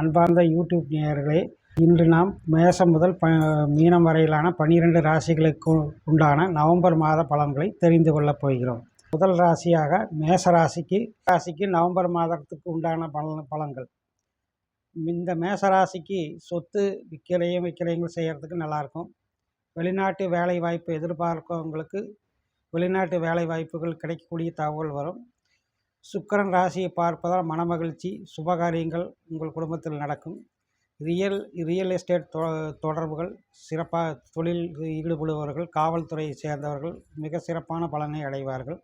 அன்பார்ந்த யூடியூப் நேயர்களே இன்று நாம் மேசம் முதல் ப மீனம் வரையிலான பன்னிரெண்டு ராசிகளுக்கு உண்டான நவம்பர் மாத பலன்களை தெரிந்து கொள்ளப் போகிறோம். முதல் ராசியாக மேச ராசிக்கு ராசிக்கு நவம்பர் மாதத்துக்கு உண்டான பலன் பலன்கள். இந்த மேச ராசிக்கு சொத்து விற்கிறையும் விற்கிறையும் செய்கிறதுக்கு நல்லாயிருக்கும். வெளிநாட்டு வேலை வாய்ப்பு எதிர்பார்க்கவங்களுக்கு வெளிநாட்டு வேலை வாய்ப்புகள் கிடைக்கக்கூடிய தகவல் வரும். சுக்கரன் ராசியை பார்ப்பதால் மனமகிழ்ச்சி சுபகாரியங்கள் உங்கள் குடும்பத்தில் நடக்கும். ரியல் ரியல் எஸ்டேட் தொ தொடர்புகள் சிறப்பாக தொழில் ஈடுபடுபவர்கள் காவல்துறையை சேர்ந்தவர்கள் மிக சிறப்பான பலனை அடைவார்கள்.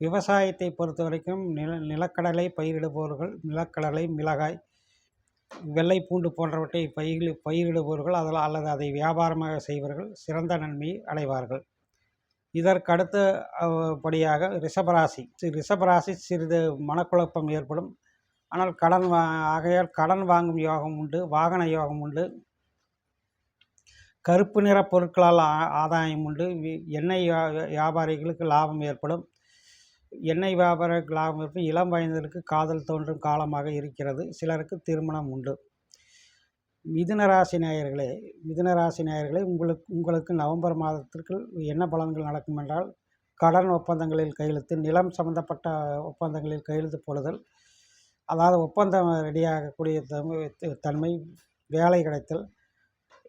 விவசாயத்தை பொறுத்த வரைக்கும் நில நிலக்கடலை பயிரிடுபவர்கள் நிலக்கடலை மிளகாய் வெள்ளை பூண்டு போன்றவற்றை பயிர் பயிரிடுபவர்கள் அதில் அல்லது அதை வியாபாரமாக செய்வர்கள் சிறந்த நன்மையை அடைவார்கள். இதற்கடுத்த படியாக ரிஷபராசி. ரிஷபராசி சிறிது மனக்குழப்பம் ஏற்படும். ஆனால் கடன் வா ஆகையால் கடன் வாங்கும் யோகம் உண்டு வாகன யோகம் உண்டு. கருப்பு நிற பொருட்களால் ஆ- ஆதாயம் உண்டு. எண்ணெய் வியா- வியாபாரிகளுக்கு லாபம் ஏற்படும். எண்ணெய் வியாபாரிகளுக்கு லாபம் ஏற்படும். இளம் வயதிற்கு காதல் தோன்றும் காலமாக இருக்கிறது. சிலருக்கு திருமணம் உண்டு. மிதுனராசி நேயர்களே மிதுனராசி நேயர்களே உங்களுக்கு உங்களுக்கு நவம்பர் மாதத்திற்கு என்ன பலன்கள் நடக்கும் என்றால் கடன் ஒப்பந்தங்களில் கையெழுத்து நிலம் சம்பந்தப்பட்ட ஒப்பந்தங்களில் கையெழுத்து போடுதல் அதாவது ஒப்பந்தம் ரெடியாகக்கூடிய தன்மை- தன்மை வேலை கிடைத்தல்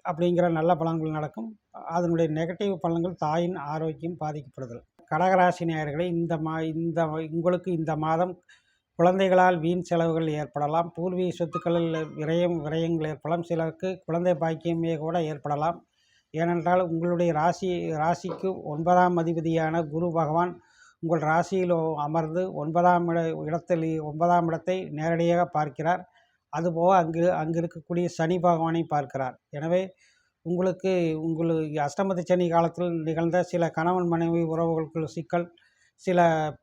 அப்படிங்கிற நல்ல பலன்கள் நடக்கும். அதனுடைய நெகட்டிவ் பலன்கள் தாயின் ஆரோக்கியம் பாதிக்கப்படுதல். கடகராசி நேயர்களே இந்த மா இந்த உங்களுக்கு இந்த மாதம் குழந்தைகளால் வீண் செலவுகள் ஏற்படலாம். பூர்வீக சொத்துக்களில் விரயம் விரயங்கள் ஏற்படலாம். சிலருக்கு குழந்தை பாக்கியமே கூட ஏற்படலாம். ஏனென்றால் உங்களுடைய ராசி ராசிக்கு ஒன்பதாம் அதிபதியான குரு பகவான் உங்கள் ராசியில் அமர்ந்து ஒன்பதாம் இட இடத்தில் ஒன்பதாம் இடத்தை நேரடியாக பார்க்கிறார். அதுபோக அங்கு அங்கு இருக்கக்கூடிய சனி பகவானை பார்க்கிறார். எனவே உங்களுக்கு உங்களுக்கு அஷ்டமதி சனி காலத்தில் நிகழ்ந்த சில கணவன் மனைவி உறவுகளுக்குள் சிக்கல் சில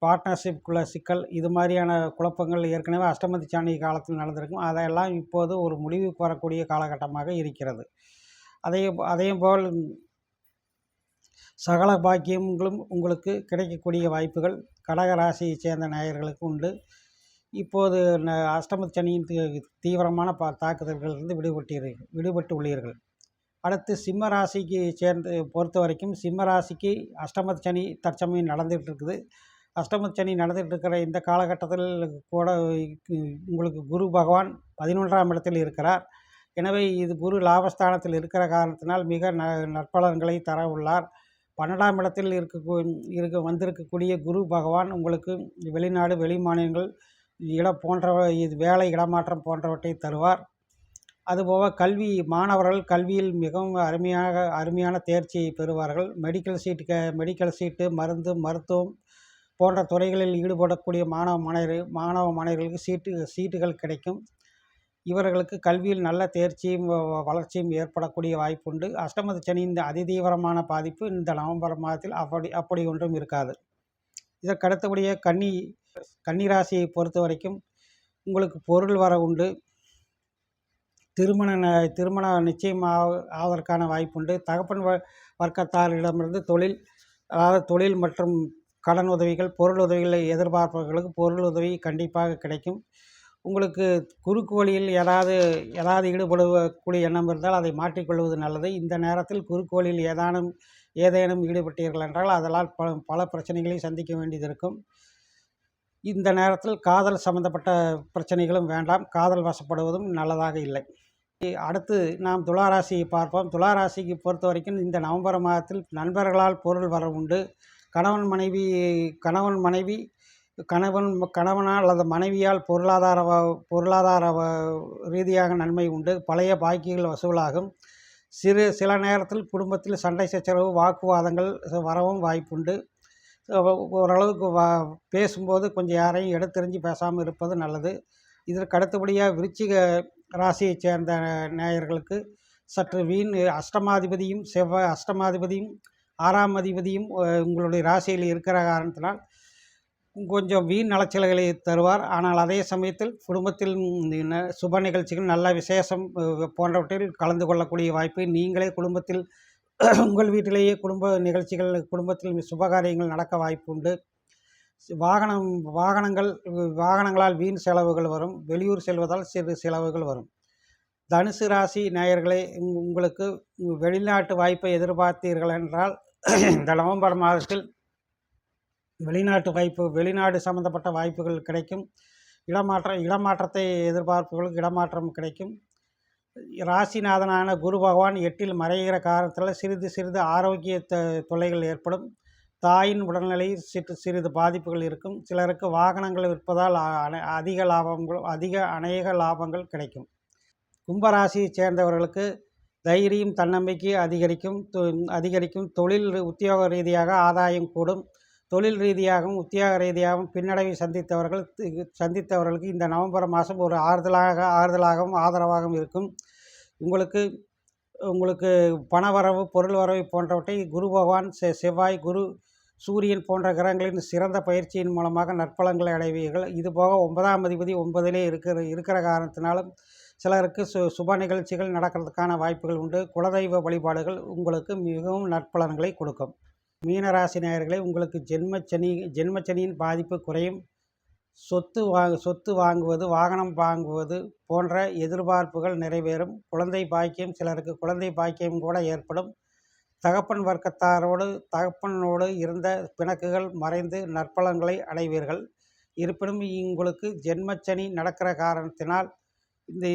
பார்ட்னர்ஷிப்குள்ள சிக்கல் இது மாதிரியான குழப்பங்கள் ஏற்கனவே அஷ்டமதி சாணி காலத்தில் நடந்திருக்கும். அதையெல்லாம் இப்போது ஒரு முடிவுக்கு வரக்கூடிய காலகட்டமாக இருக்கிறது. அதையும் அதையும் போல் சகல பாக்கியங்களும் உங்களுக்கு கிடைக்கக்கூடிய வாய்ப்புகள் கடக ராசியை சேர்ந்த நேயர்களுக்கு உண்டு. இப்போது ந- அஷ்டம சனியின் தீ- தீவிரமான பா தாக்குதல்களிலிருந்து விடுபட்டீர்கள் விடுபட்டு உள்ளீர்கள் அடுத்து சிம்ம ராசிக்கு சேர்ந்து பொறுத்த வரைக்கும் சிம்ம ராசிக்கு அஷ்டம சனி தற்சமயம் நடந்துகிட்டு இருக்குது அஷ்டம சனி நடந்துகிட்டு இருக்கிற இந்த காலகட்டத்தில் கூட உங்களுக்கு குரு பகவான் பதினொன்றாம் இடத்தில் இருக்கிறார். எனவே இது குரு லாபஸ்தானத்தில் இருக்கிற காரணத்தினால் மிக ந நற்பலன்களை தர உள்ளார். பன்னெண்டாம் இடத்தில் இருக்க இருக்க வந்திருக்கக்கூடிய குரு பகவான் உங்களுக்கு வெளிநாடு வெளி மாநிலங்கள் இட போன்றவை இது வேலை இடமாற்றம் போன்றவற்றை தருவார். அதுபோக கல்வி மாணவர்கள் கல்வியில் மிகவும் அருமையாக அருமையான தேர்ச்சியை பெறுவார்கள். மெடிக்கல் சீட்டு க மெடிக்கல் சீட்டு மருந்து மருத்துவம் போன்ற துறைகளில் ஈடுபடக்கூடிய மாணவ மாணவர்கள் மாணவ மாணவர்களுக்கு சீட்டு சீட்டுகள் கிடைக்கும். இவர்களுக்கு கல்வியில் நல்ல தேர்ச்சியும் வ- வளர்ச்சியும் ஏற்படக்கூடிய வாய்ப்புண்டு. அஷ்டமதி சனியின் அதிதீவிரமான பாதிப்பு இந்த நவம்பர் மாதத்தில் அப்படி அப்படி ஒன்றும் இருக்காது. இதற்கடுத்தபடிய கன்னி கன்னி கன்னிராசியை பொறுத்த வரைக்கும் உங்களுக்கு பொருள் வர உண்டு. திருமண ந- திருமணம் நிச்சயம் ஆவ- ஆவதற்கான வாய்ப்புண்டு. தகப்பன் வ வர்க்கத்தாரிடமிருந்து தொழில் அதாவது தொழில் மற்றும் கடன் உதவிகள் பொருள் உதவிகளை எதிர்பார்ப்பவர்களுக்கு பொருள் உதவி கண்டிப்பாக கிடைக்கும். உங்களுக்கு குறுக்கு வழியில் ஏதாவது ஏதாவது ஈடுபடக்கூடிய எண்ணம் இருந்தால் அதை மாற்றிக்கொள்வது நல்லது. இந்த நேரத்தில் குறுக்கு வழியில் ஏதானும் ஏதேனும் ஈடுபட்டீர்கள் என்றால் அதனால் பல பல பிரச்சனைகளை சந்திக்க வேண்டியது இருக்கும் இந்த நேரத்தில் காதல் சம்பந்தப்பட்ட பிரச்சனைகளும் வேண்டாம். காதல் வசப்படுவதும் நல்லதாக இல்லை. அடுத்து நாம் துளாராசியை பார்ப்போம். துளாராசிக்கு பொறுத்த வரைக்கும் இந்த நவம்பர் மாதத்தில் நண்பர்களால் பொருள் வர உண்டு. கணவன் மனைவி கணவன் மனைவி கணவன் கணவனால் அல்லது மனைவியால் பொருளாதார பொருளாதார ரீதியாக நன்மை உண்டு. பழைய பாக்கிகள் வசூலாகும். சிறு சில நேரத்தில் குடும்பத்தில் சண்டை சச்சரவு வாக்குவாதங்கள் வரவும் வாய்ப்புண்டு. ஓரளவுக்கு வா பேசும்போது கொஞ்சம் யாரையும் எடுத்தெறிஞ்சு பேசாமல் இருப்பது நல்லது. இதற்கு அடுத்தபடியாக விருச்சிக ராசியைச் சேர்ந்த நேயர்களுக்கு சற்று வீண் அஷ்டமாதிபதியும் செவ்வாய் அஷ்டமாதிபதியும் ஆறாம் அதிபதியும் உங்களுடைய ராசியில் இருக்கிற காரணத்தினால் கொஞ்சம் வீண் அலைச்சல்களை தருவார். ஆனால் அதே சமயத்தில் குடும்பத்தில் ந- சுப நிகழ்ச்சிகள் நல்ல விசேஷம் போன்றவற்றில் கலந்து கொள்ளக்கூடிய வாய்ப்பு நீங்களே குடும்பத்தில் உங்கள் வீட்டிலேயே குடும்ப நிகழ்ச்சிகள் குடும்பத்தில் சுபகாரியங்கள் நடக்க வாய்ப்பு உண்டு வாகனம் வாகனங்கள் வாகனங்களால் வீண் செலவுகள் வரும். வெளியூர் செல்வதால் சிறு செலவுகள் வரும். தனுசு ராசி நேயர்களே உங்களுக்கு வெளிநாட்டு வாய்ப்பை எதிர்பார்த்தீர்கள் என்றால் இந்த நவம்பர் மாதத்தில் வெளிநாட்டு வாய்ப்பு வெளிநாடு சம்பந்தப்பட்ட வாய்ப்புகள் கிடைக்கும். இடமாற்றம் இடமாற்றத்தை எதிர்பார்ப்புகளுக்கு இடமாற்றம் கிடைக்கும். ராசிநாதனான குரு பகவான் எட்டில் மறைகிற காரணத்தில் சிறிது சிறிது ஆரோக்கிய தொல்லைகள் ஏற்படும். தாயின் உடல்நிலை சிற்று சிறிது பாதிப்புகள் இருக்கும். சிலருக்கு வாகனங்கள் விற்பதால் அதிக லாபங்கள் அதிக அநேக லாபங்கள் கிடைக்கும். கும்பராசியைச் சேர்ந்தவர்களுக்கு தைரியம் தன்னம்பிக்கை அதிகரிக்கும். தொ- அதிகரிக்கும். தொழில் உத்தியோக ரீதியாக ஆதாயம் கூடும். தொழில் ரீதியாகவும் உத்தியோக ரீதியாகவும் பின்னடைவை சந்தித்தவர்கள் சந்தித்தவர்களுக்கு இந்த நவம்பர் மாதம் ஒரு ஆறுதலாக ஆறுதலாகவும் ஆதரவாகவும் இருக்கும். உங்களுக்கு உங்களுக்கு பணவரவு பொருள் வரவு போன்றவற்றை குரு பகவான் செ செவ்வாய் குரு சூரியன் போன்ற கிரகங்களின் சிறந்த பயிற்சியின் மூலமாக நற்பலன்களை அடைவீர்கள். இதுபோக ஒன்பதாம் அதிபதி ஒன்பதிலே இருக்கிற இருக்கிற காரணத்தினாலும் சிலருக்கு சு சுப நிகழ்ச்சிகள் நடக்கிறதுக்கான வாய்ப்புகள் உண்டு. குலதெய்வ வழிபாடுகள் உங்களுக்கு மிகவும் நற்பலன்களை கொடுக்கும். மீனராசி நேயர்களே உங்களுக்கு ஜென்மச்சனி ஜென்மச்சனியின் பாதிப்பு குறையும். சொத்து வாங்க சொத்து வாங்குவது வாகனம் வாங்குவது போன்ற எதிர்பார்ப்புகள் நிறைவேறும். குழந்தை பாக்கியம் சிலருக்கு குழந்தை பாக்கியம் கூட ஏற்படும். தகப்பன் வர்க்கத்தாரோடு தகப்பனோடு இருந்த பிணக்குகள் மறைந்து நற்பலன்களை அடைவீர்கள். இருப்பினும் உங்களுக்கு ஜென்மச்சனி நடக்கிற காரணத்தினால் இந்த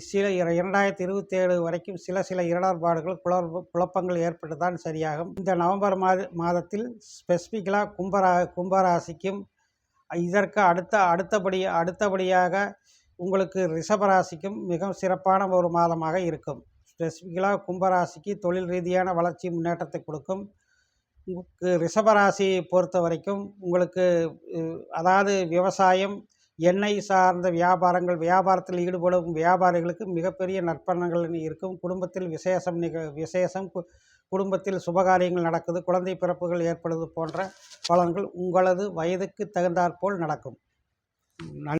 சில இர- இரண்டாயிரத்தி இருபத்தேழு வரைக்கும் சில சில இடர்பாடுகள் குழப்ப குழப்பங்கள் ஏற்பட்டு தான் சரியாகும். இந்த நவம்பர் மாத மாதத்தில் ஸ்பெசிஃபிக்கலாக கும்பரா கும்பராசிக்கும் இதற்கு அடுத்த அடுத்தபடி அடுத்தபடியாக உங்களுக்கு ரிஷபராசிக்கும் மிகவும் சிறப்பான ஒரு மாதமாக இருக்கும். ஸ்பெசிஃபிக்கலாக கும்பராசிக்கு தொழில் ரீதியான வளர்ச்சி முன்னேற்றத்தை கொடுக்கும். உங்களுக்கு ரிஷபராசியை பொறுத்த வரைக்கும் உங்களுக்கு அதாவது விவசாயம் எண்ணெய் சார்ந்த வியாபாரங்கள் வியாபாரத்தில் ஈடுபடும் வியாபாரிகளுக்கு மிகப்பெரிய நற்பலன்கள் இருக்கும். குடும்பத்தில் விசேஷம் நிக விசேஷம் கு- குடும்பத்தில் சுபகாரியங்கள் நடக்குது. குழந்தை பிறப்புகள் ஏற்படுவது போன்ற பலன்கள் உங்களது வயதுக்கு தகுந்தாற்போல் நடக்கும். நன்றி.